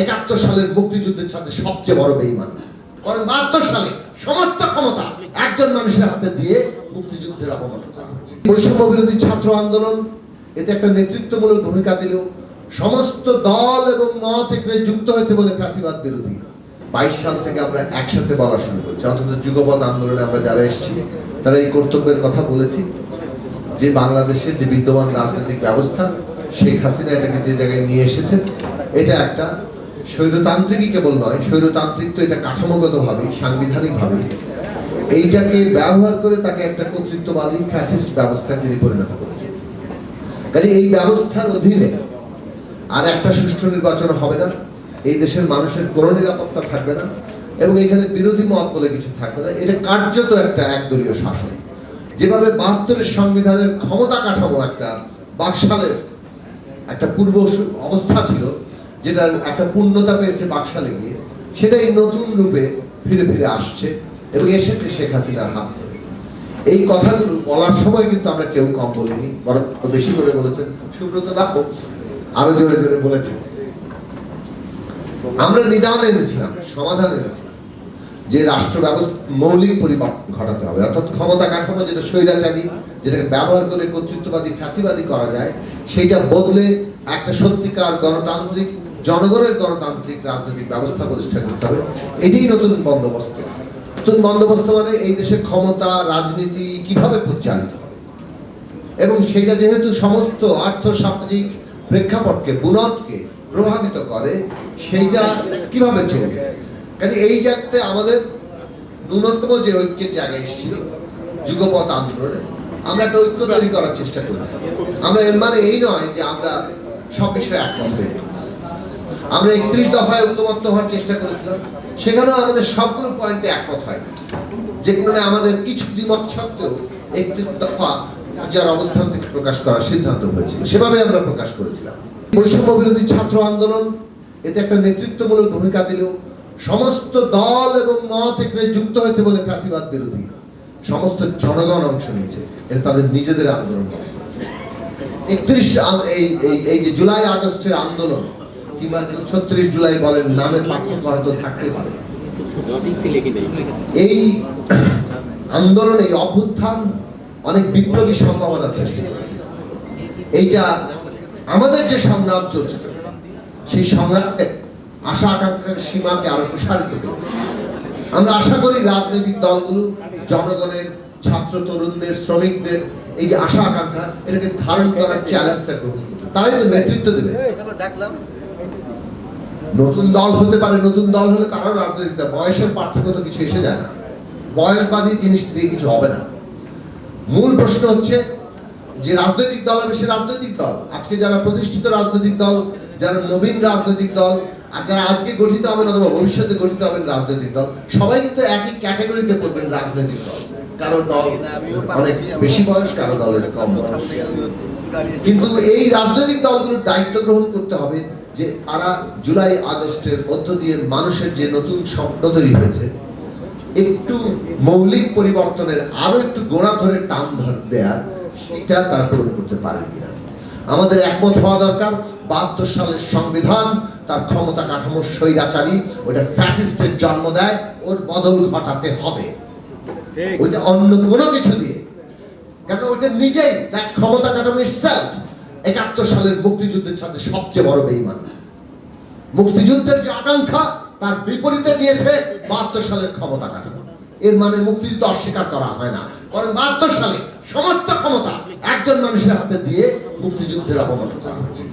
একাত্তর সালের মুক্তিযুদ্ধের সাথে সবচেয়ে বড় বেইমান। বাহাত্তর সালে সমস্ত ক্ষমতা একজন মানুষের হাতে দিয়ে মুক্তিযুদ্ধের অবমাননা করা হয়েছে। বৈষম্য বিরোধী ছাত্র আন্দোলন, এতে একটা নেতৃত্বমূলক ভূমিকা দিল। সমস্ত দল এবং মত এখানে যুক্ত হয়েছে বলে ফ্যাসিবাদ বিরোধী। বাইশ সাল থেকে আমরা একসাথে বলা শুরু করছি। অন্তত যুগপথ আন্দোলনে আমরা যারা এসেছি, তারা এই কর্তব্যের কথা বলেছি। যে বাংলাদেশের যে বিদ্যমান রাজনৈতিক ব্যবস্থা, শেখ হাসিনা এটাকে যে জায়গায় নিয়ে এসেছেন, এটা একটা স্বৈরতান্ত্রিকই কেবল নয় স্বৈরতান্ত্রিক তো এটা কাঠামোগত ভাবে সাংবিধানিক ভাবে এইটাকে ব্যবহার করে তাকে একটা কর্তৃত্ববাদী ফ্যাসিস্ট ব্যবস্থায় তিনি পরিণত করেছেন। কাজে এই ব্যবস্থার অধীনে আর একটা সুষ্ঠু নির্বাচন হবে না, এই দেশের মানুষের কোনো নিরাপত্তা থাকবে না, এবং এখানে বিরোধী মত বলে কিছু থাকবে না। এটা কার্যত একটা একদলীয় শাসন। যেভাবে বাহাত্তরের সংবিধানের ক্ষমতা কাঠামো একটা বাকশালের একটা পূর্ব অবস্থা ছিল যেটার একটা পূর্ণতা পেয়েছে বাকশালে গিয়ে সেটাই নতুন রূপে ফিরে ফিরে আসছে এবং এসেছে শেখ হাসিনার হাত এই কথাগুলো বলার সময় কিন্তু আমরা কেউ কম বলিনি, বরং বেশি করে বলেছেন। সুব্রত দাপ্প আরও জোরে জোরে বলেছেন। আমরা নিদান এনেছিলাম, সমাধান এনেছিলাম, যে রাষ্ট্র ব্যবস্থা মৌলিক পরিবর্তন ঘটাতে হবে। অর্থাৎ ক্ষমতা কাঠামো যেটা স্বৈরাচারী, যেটাকে ব্যবহার করে কর্তৃত্ববাদী, ফ্যাসিবাদী করা যায়, সেইটা বদলে একটা সত্যিকার গণতান্ত্রিক জনগণের গণতান্ত্রিক রাজনৈতিক ব্যবস্থা প্রতিষ্ঠা করতে হবে। এটাই নতুন বন্দোবস্ত। নতুন বন্দোবস্ত মানে এই দেশের ক্ষমতা, রাজনীতি কীভাবে পরিচালিত হবে? এবং সেটা যেহেতু সমস্ত আর্থ সামাজিক প্রেক্ষাপটকে বুনদকে প্রভাবিত করে, সেইটা কীভাবে চলবে? কাজে এই জায়গাতে আমাদের ন্যূনতম যে ঐক্যের জায়গায় এসেছিল যুগপথ আন্দোলনে, আমরা একটা ঐক্য তৈরি করার চেষ্টা করেছি। আমরা এর মানে এই নয় যে আমরা সব বিষয়ে একমত হয়ে। আমরা একত্রিশ দফায় ঐক্যমত্য হওয়ার চেষ্টা করেছিলাম। সেখানেও আমাদের সবগুলো পয়েন্টে একমত হয় যেগুলো আমাদের কিছু দ্বিমত সত্ত্বেও একত্রিশ দফা যার অবস্থান থেকে প্রকাশ করার সিদ্ধান্ত হয়েছিল। সেভাবে আমরা প্রকাশ করেছিলাম। বৈষম্য বিরোধী ছাত্র আন্দোলন, এতে একটা নেতৃত্বমূলক ভূমিকা দিল। সমস্ত দল এবং মত এখানে যুক্ত হয়েছে বলে ফ্যাসিবাদ বিরোধী। সমস্ত জনগণ অংশ নিয়েছে। এটা তাদের নিজেদের আন্দোলন একত্রিশ এই- এই যে জুলাই আগস্টের আন্দোলন কিংবা ছত্রিশ জুলাই বলেন নামের পার্থক্য হয়তো থাকতে পারে। এই অভ্যুত্থান অনেক বিপ্লবী সম্ভাবনা সৃষ্টি করেছে। এইটা আমাদের যে সংগ্রাম চলছে, সেই সংগ্রামে আশা আকাঙ্ক্ষার সীমাকে আরও প্রসারিত করেছে। আমরা আশা করি রাজনৈতিক দলগুলো, জনগণের, ছাত্র তরুণদের, শ্রমিকদের, এই যে আশা আকাঙ্ক্ষা, এটাকে ধারণ করার চ্যালেঞ্জটা গ্রহণ তারাই তো নেতৃত্ব দেবে। নতুন দল হতে পারে, নতুন দল হলে কারও রাজনৈতিক দল। বয়সের পার্থক্য তো কিছু এসে যায় না। বয়সবাদী জিনিস দিয়ে কিছু হবে না। মূল প্রশ্ন হচ্ছে, যে রাজনৈতিক দল হবে সে রাজনৈতিক দল। আজকে যারা প্রতিষ্ঠিত রাজনৈতিক দল, যারা নবীন রাজনৈতিক দল, আর যারা আজকে গঠিত হবেন অথবা ভবিষ্যতে গঠিত হবেন রাজনৈতিক দল, সবাই কিন্তু একই ক্যাটাগরিতে পড়বেন রাজনৈতিক দল। কারও দল অনেক বেশি বয়স, কারও দলের কম বয়স। কিন্তু এই রাজনৈতিক দলগুলোর দায়িত্ব গ্রহণ করতে হবে। যে তারা জুলাই আগস্টের মধ্য দিয়ে মানুষের যে নতুন স্বপ্ন তৈরি হয়েছে একটু মৌলিক পরিবর্তনের আরও একটু গোড়া ধরে টান ধর দেয়ার সেটা তারা পূরণ করতে পারবে কিনা। আমাদের একমত হওয়া দরকার বাহাত্তর সালের সংবিধান তার ক্ষমতা কাঠামো স্বৈরাচারী ওটা ফ্যাসিস্টের জন্ম দেয় ওর বদল ঘটাতে হবে। ওইটা অন্য কোনো কিছু দিয়ে। কেন ওইটা নিজেই দ্যাট ক্ষমতা কাঠামো ইটসেলফ একাত্তর সালের মুক্তিযুদ্ধের সাথে সবচেয়ে বড় বেইমান। মুক্তিযুদ্ধের যে আকাঙ্ক্ষা, তার বিপরীতে দিয়েছে বাহাত্তর সালের ক্ষমতা কাঠামো। এর মানে মুক্তিযুদ্ধ অস্বীকার করা হয় না। কারণ বাহাত্তর সালে সমস্ত ক্ষমতা একজন মানুষের হাতে দিয়ে মুক্তিযুদ্ধের অবমাননা করা হয়েছে।